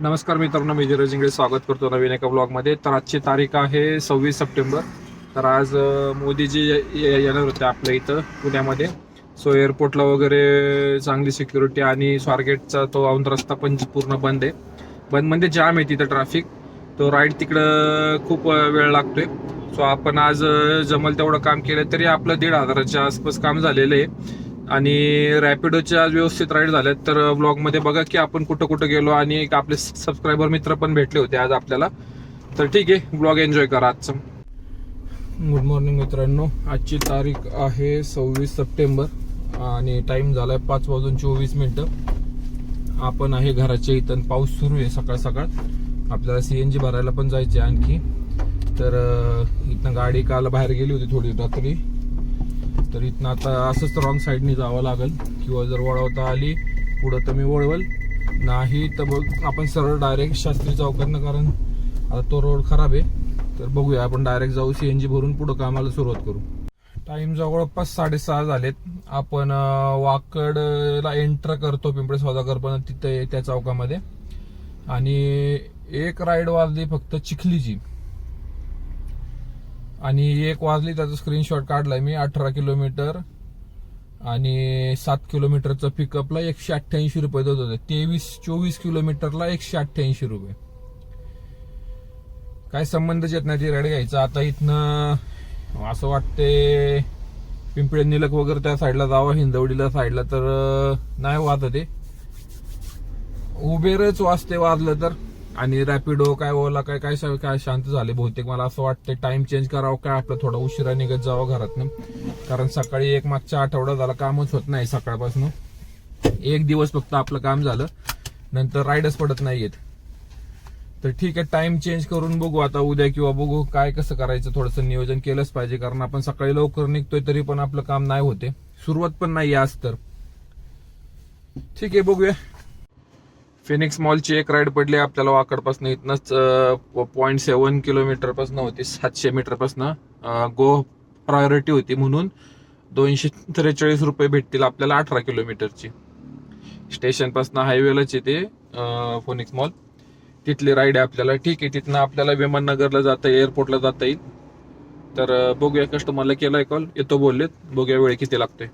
नमस्कार मित्रांनो मी धीरज इंगळे स्वागत करतो नवीन एका ब्लॉगमध्ये तर आजची तारीख आहे सव्वीस सप्टेंबर. तर आज मोदीजी ये- ये- येणार होते आपल्या इथं पुण्यामध्ये. सो एअरपोर्टला वगैरे चांगली सिक्युरिटी आणि स्वारगेटचा तो औंध रस्ता पण पूर्ण बंद आहे. बंद म्हणजे जाम आहे तिथं ट्रॅफिक तो राईड तिकडं खूप वेळ लागतोय. सो आपण आज जमल तेवढं काम केलं तरी आपलं दीड हजाराच्या आसपास काम झालेलं आहे. आणि रॅपिडोचे आज व्यवस्थित राईड झाल्यात तर ब्लॉगमध्ये बघा की आपण कुठं कुठं गेलो आणि एक आपले सबस्क्रायबर मित्र पण भेटले होते आज आपल्याला. तर ठीक आहे ब्लॉग एन्जॉय करा आजचं. गुड मॉर्निंग मित्रांनो. आजची तारीख आहे सव्वीस सप्टेंबर आणि टाइम झालाय पाच वाजून चोवीस मिनटं. आपण आहे घराच्या इथं. पाऊस सुरू आहे सकाळ सकाळ. आपल्याला सीएनजी भरायला पण जायचे आणखी. तर इथनं गाडी काल बाहेर गेली होती थोडी रात्री. तर इथनं आता असंच रॉंग साईडने जावं लागेल. किंवा जर वळवता आली पुढं तर मी वळवल. नाही तर बघ आपण सरळ डायरेक्ट शास्त्री चौकातनं कारण आता तो रोड खराब आहे. तर बघूया आपण डायरेक्ट जाऊ सी एन जी भरून पुढं कामाला सुरुवात करू. टाईम जवळपास साडेसहा झालेत. आपण वाकडला एंटर करतो पिंपळे सौदागर पण तिथे त्या चौकामध्ये. आणि एक राईड वाजली फक्त चिखलीची. आणि एक वाजली त्याचा स्क्रीनशॉट काढलाय मी अठरा किलोमीटर आणि सात किलोमीटरचं पिकअपला एकशे अठ्ठ्याऐंशी रुपये देत होते. तेवीस चोवीस किलोमीटरला एकशे अठ्ठ्याऐंशी रुपये. काय संबंधच येत नाही ती रेड घ्यायचा. आता इथनं असं वाटते पिंपळे निलक वगैरे त्या साईडला जावं हिंदवडीला साईडला तर नाही वाजत ते उबेरच वाजते वाजलं तर. आणि रॅपिडो हो, काय ओला काय काय काय शांत झाले बहुतेक. मला असं वाटतं टाइम चेंज करावं काय आपलं थोडं उशिरा निघत जावं घरातनं. कारण सकाळी एक मागच्या आठवडा झाला कामच होत नाही सकाळपासून. एक दिवस फक्त आपलं काम झालं नंतर राईडच पडत नाहीयेत तर ठीक आहे टाइम चेंज करून बघू आता उद्या किंवा बघू काय कसं करायचं थोडंसं नियोजन केलंच पाहिजे. कारण आपण सकाळी लवकर निघतोय तरी पण आपलं काम नाही होते. सुरुवात पण नाही आज तर. ठीक आहे बघूया. फिनिक्स मॉलची एक राईड पडली आपल्याला वाकडपासून इथनंच पॉईंट सेवन किलोमीटरपासून होती सातशे मीटरपासून गो प्रायोरिटी होती म्हणून दोनशे त्रेचाळीस रुपये भेटतील आपल्याला अठरा किलोमीटरची स्टेशनपासनं हायवेलाच येते फोनिक्स मॉल तिथली राईड आहे आपल्याला. ठीक आहे तिथनं आपल्याला विमाननगरला जाता येईल एअरपोर्टला जाता येईल. तर बघूया कस्टमरला केलाय कॉल येतो बोललेत. बघूया वेळ किती लागतोय.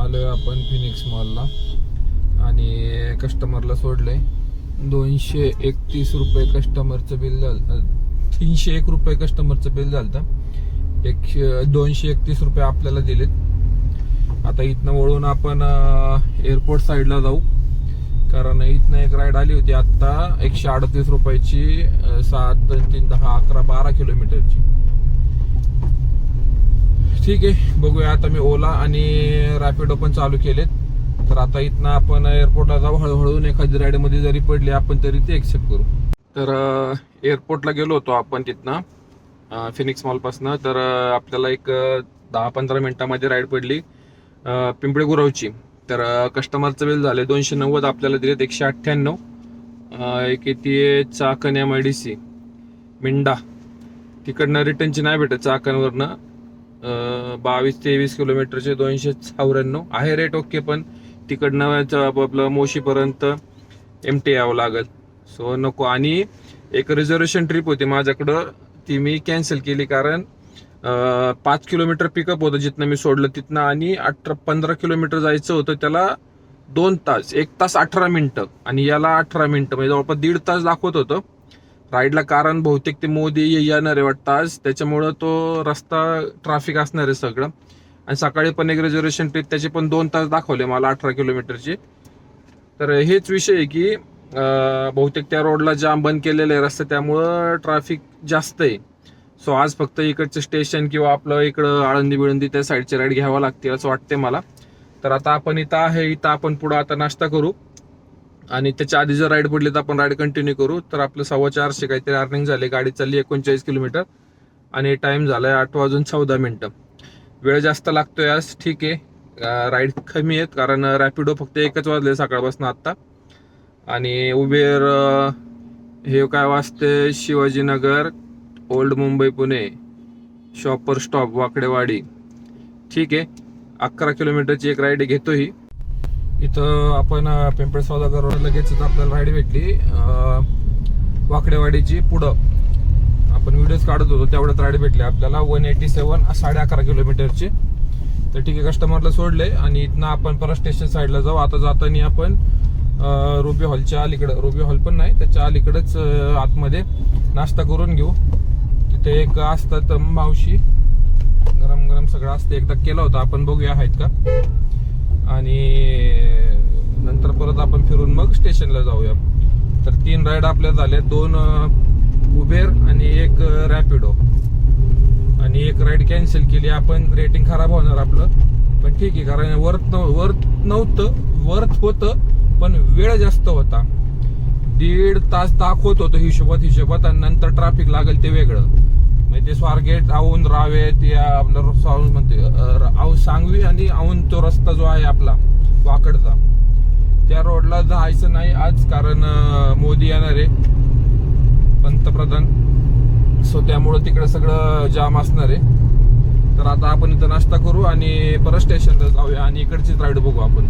आलोय आपण फिनिक्स मॉलला आणि कस्टमरला सोडलंय. दोनशे एकतीस रुपये कस्टमरचं बिल झालं. तीनशे एक रुपये कस्टमरचं बिल झालं एकशे दोनशे एकतीस रुपये आपल्याला दिलेत. आता इथनं वळून आपण एअरपोर्ट साईडला जाऊ. कारण इथनं एक राईड आली होती आत्ता एकशे अडतीस रुपयाची सात दोन तीन दहा अकरा बारा किलोमीटरची. ठीक आहे बघूया. आता मी ओला आणि रॅपिडो पण चालू केलेत. तर आता इथनं आपण एअरपोर्टला जाऊ. हळूहळू एखादी राईडमध्ये जरी पडली आपण तरी ते एक्सेप्ट करू. तर एअरपोर्टला गेलो होतो आपण तिथनं फिनिक्स मॉलपासनं तर आपल्याला एक दहा पंधरा मिनिटामध्ये राईड पडली पिंपळे गुरावची. तर कस्टमरचं बिल झाले दोनशे नव्वद आपल्याला दिलेत एकशे अठ्ठ्याण्णव. एक येते Chakan M I D C Minda. तिकडनं रिटर्नची नाही भेटत चाकणवरनं. बावीस तेवीस किलोमीटरचे दोनशे चौऱ्याण्णव. आहे रेट ओके पण. तिकडनं आपलं मोशीपर्यंत एम टी यावं लागल. सो नको. आणि एक रिझर्वेशन ट्रिप होती माझ्याकडं. ती मी कॅन्सल केली कारण पाच किलोमीटर पिकअप होतं जिथनं मी सोडलं तिथनं आणि अठरा पंधरा किलोमीटर जायचं होतं त्याला दोन तास एक तास अठरा मिनटं. आणि याला अठरा मिनटं म्हणजे जवळपास दीड तास दाखवत होतं. राईडला कारण बहुतेक ते मोदी येणार आहे वाटतं आज. त्याच्यामुळं तो रस्ता ट्रॅफिक असणार आहे सगळं. आणि सकाळी पण एक रिझर्वेशन ट्रिप त्याचे पण दोन तास दाखवले मला अठरा किलोमीटरची तर हेच विषय आहे की बहुतेक त्या रोडला जाम बंद केलेलं आहे रस्ता त्यामुळं ट्रॅफिक जास्त आहे. सो आज फक्त इकडचं स्टेशन किंवा आपलं इकडं आळंदी बिळंदी त्या साईडचे राईड घ्यावं लागतील असं वाटते मला. तर आता आपण इथं आहे इथं आपण पुढं आता नाश्ता करू. आणि त्याच्या आधी जर राईड पडली तर आपण राईड कंटिन्यू करू. तर आपलं सव्वा चारशे काहीतरी अर्निंग झाले गाडी चालली एकोणचाळीस किलोमीटर आणि टाइम झालाय आठ वाजून चौदा मिनिटं. वेळ जास्त लागतोय आज ठीक आहे. राईड कमी आहेत कारण रॅपिडो फक्त एकच वाजले सकाळपासून आत्ता. आणि उबेर हे काय वाजते Shivajinagar old Mumbai Pune. Shopper stop Wakdewadi. ठीक आहे. अकरा किलोमीटरची एक राईड घेतो ही. इथं आपण अं, सौदागर रोड लगेचच आपल्याला राईड भेटली. वाकडेवाडीची पुढं. व्हिडिओज काढत होतो तेवढ्यात राईड भेटले. आपल्याला वन एटी सेवन साडे अकरा किलोमीटरचे तर ठीक आहे कस्टमरला सोडले आणि इथनं आपण परत स्टेशन साईडला जाऊ. आता जाताना आपण रुबी हॉलच्या अलीकडं. रुबी हॉल पण नाही त्याच्या अलीकडेच आतमध्ये नाश्ता करून घेऊ. तिथे एक असतात मावशी गरम गरम सगळं असते. एकदा केलं होतं आपण बघूया आहेत का. आणि नंतर परत आपण फिरून मग स्टेशनला जाऊया. तर तीन राईड आपल्या झाल्या. दोन उबेर आणि एक रॅपिडो आणि एक राईड कॅन्सल केली. आपण रेटिंग खराब होणार आपलं. पण ठीक आहे कारण वर्थ नव वर्थ नव्हतं. वर्थ होतं पण वेळ जास्त होता. दीड तास दाखवत होतो हिशोबात हिशोबात आणि नंतर ट्रॅफिक लागेल ते वेगळं. म्हणजे ते स्वारगेट औंध रावेत या आपलं म्हणते आऊ सांगवी आणि आऊन तो रस्ता जो आहे आपला वाकडचा. त्या रोडला जायचं नाही आज कारण मोदी पंतप्रधान. सो त्यामुळं तिकडे सगळं जाम असणार आहे. तर आता आपण इथं नाश्ता करू आणि परत स्टेशनला जाऊया आणि इकडचीच राईड बघू आपण.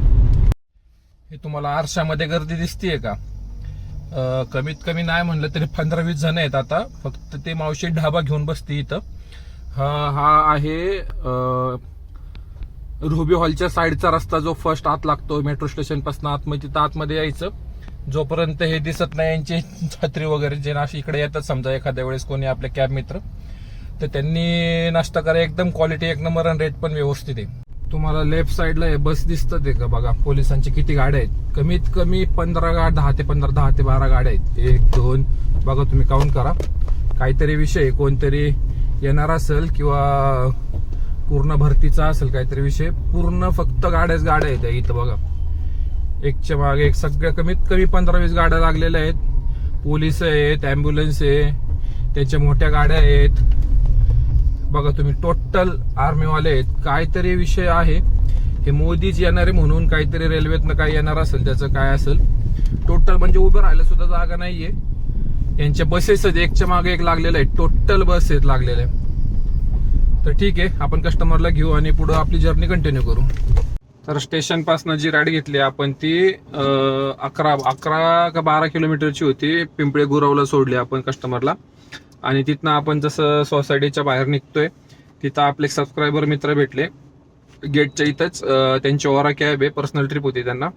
हे तुम्हाला आरशामध्ये गर्दी दिसतीये का? कमीत कमी नाही म्हणलं तरी पंधरा वीस जण आहेत आता. फक्त ते मावशी ढाबा घेऊन बसते इथं. हा हा आहे रुबी हॉलच्या साईडचा रस्ता जो फर्स्ट आत लागतो मेट्रो स्टेशनपासून आतमध्ये तिथं आतमध्ये यायचं. जोपर्यंत हे दिसत नाही यांची छत्री वगैरे जे नाश इकडे येतात समजा एखाद्या वेळेस कोणी आपले कॅब मित्र तर त्यांनी नाश्ता करा एकदम क्वालिटी एक नंबर आणि रेट पण व्यवस्थित आहे. तुम्हाला लेफ्ट साईडला हे बस दिसतात आहे का बघा पोलिसांची किती गाड्या आहेत. कमीत कमी पंधरा गाड दहा ते पंधरा दहा ते बारा गाड्या आहेत. एक दोन बघा तुम्ही काउंट करा. काहीतरी विषय कोणतरी येणार असेल किंवा पूर्ण भरतीचा असेल काहीतरी विषय पूर्ण फक्त गाड्याच गाड्या आहेत इथं बघा. एकच्या मागे एक सगळ्या कमीत कमी पंधरा वीस गाड्या लागलेल्या आहेत. पोलीस आहेत ॲम्ब्युलन्स आहे त्याच्या मोठ्या गाड्या आहेत. बघा तुम्ही टोटल आर्मीवाले आहेत. काहीतरी विषय आहे. हे मोदीच येणार आहे म्हणून काहीतरी रेल्वेतनं काय येणार असेल त्याचं काय असेल. टोटल म्हणजे उभं राहायला सुद्धा जागा नाहीये. यांच्या बसेस एकच्या मागे एक लागलेल्या आहेत टोटल बस आहेत लागलेल्या. तर ठीक आहे आपण कस्टमरला घेऊ आणि पुढे आपली जर्नी कंटिन्यू करू. तर स्टेशनपासनं जी राईड घेतली आपण ती अकरा अकरा का बारा किलोमीटरची होती. पिंपळे गुरवला सोडली आपण कस्टमरला आणि तिथनं आपण जसं सोसायटीच्या बाहेर निघतोय तिथं आपले सबस्क्रायबर मित्र भेटले. गेटच्या इथंच त्यांची ओरा कॅब आहे पर्सनल ट्रिप होती त्यांना.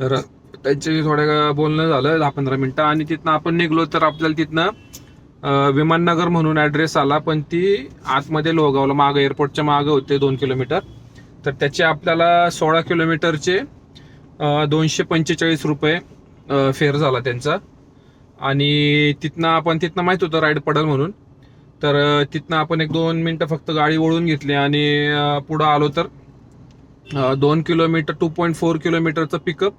तर त्यांची थोड्या बोलणं झालं दहा पंधरा मिनिटं. आणि तिथनं आपण निघलो तर आपल्याला तिथनं विमाननगर म्हणून ऍड्रेस आला. पण ती आतमध्ये लोगावला मागं एअरपोर्टच्या मागं होते दोन किलोमीटर. तर त्याचे आपल्याला सोळा किलोमीटरचे दोनशे पंचेचाळीस रुपये फेअर झाला त्यांचा. आणि तिथनं आपण तिथनं माहीत होतं राईड पडल म्हणून. तर तिथनं आपण एक दोन मिनटं फक्त गाडी वळून घेतली आणि पुढं आलो तर दोन किलोमीटर टू पॉईंट फोर किलोमीटरचं पिकअप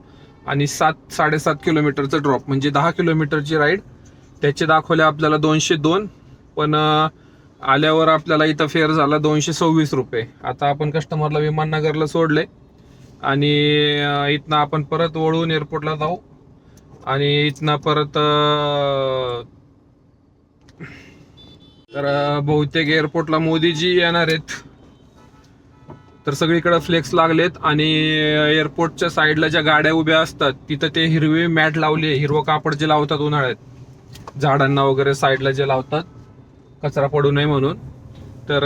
आणि सात साडेसात किलोमीटरचं ड्रॉप. म्हणजे दहा किलोमीटरची राईड. त्याचे दाखवले आपल्याला दोनशे दोन. पण आल्यावर आपल्याला इथं फेअर झाला दोनशे सव्वीस रुपये. आता आपण कस्टमरला विमाननगरला सोडले. आणि इथनं आपण परत वळून एअरपोर्टला जाऊ. आणि इथनं परत तर बहुतेक एअरपोर्टला मोदीजी येणार आहेत. तर सगळीकडे फ्लेक्स लागलेत. आणि एअरपोर्टच्या साईडला ज्या गाड्या उभ्या असतात तिथं ते हिरवी मॅट लावली. हिरवं कापड जे लावतात उन्हाळ्यात. झाडांना वगैरे साईडला जे लावतात. कचरा पडू नये म्हणून. तर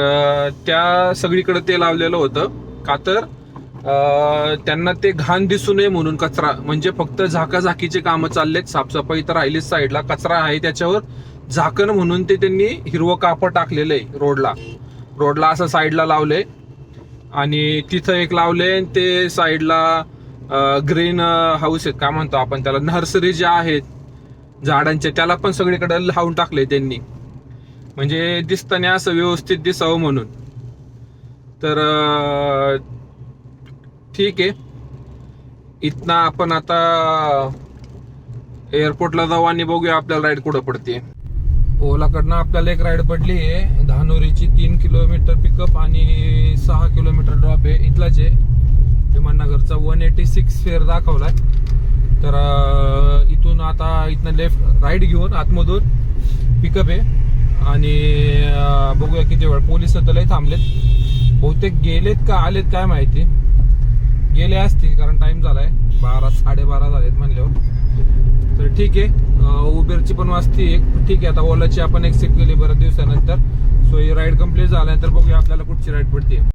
त्या सगळीकडे ते लावलेलं होतं. का तर त्यांना ते घाण दिसू नये म्हणून कचरा म्हणजे फक्त झाकाझाकीचे कामं चाललेत. साफसफाई तर राहिलीच साईडला कचरा आहे त्याच्यावर. झाकण म्हणून ते त्यांनी हिरवं कापड टाकलेलं आहे रोडला. रोडला असं साईडला लावलंय. आणि तिथं एक लावले ते साईडला ग्रीन हाऊस आहेत. काय म्हणतो आपण त्याला? नर्सरी ज्या आहेत झाडांच्या त्याला पण सगळीकडे लावून टाकले त्यांनी. म्हणजे दिसताना असं व्यवस्थित दिसावं म्हणून. तर ठीक आहे. इथनं आपण आता एअरपोर्टला जाऊ आणि बघूया आपल्याला राईड कुठं पडते ओलाकडनं आपल्याला एक राईड पडली आहे. धानोरीची तीन किलोमीटर पिकअप आणि सहा किलोमीटर ड्रॉप आहे. इथलाच आहे. विमाननगरचा वन एटी सिक्स फेअर दाखवलाय. तर इथून आता इथनं लेफ्ट राईट घेऊन आतमधून पिकअप आहे. आणि बघूया किती वेळ. पोलीस तर लय थांबलेत. बहुतेक गेलेत का आलेत काय माहिती. गेले असतील कारण टाइम झालाय. बारा साडेबारा झालेत म्हणल्यावर. तर ठीक आहे. उबेरची पण वाजती एक ठीक आहे आता ओलाची आपण एक्सेप्ट केली बऱ्याच दिवसानंतर. सो ही राईड कंप्लीट झाल्यानंतर बघूया आपल्याला कुठची राईड पडते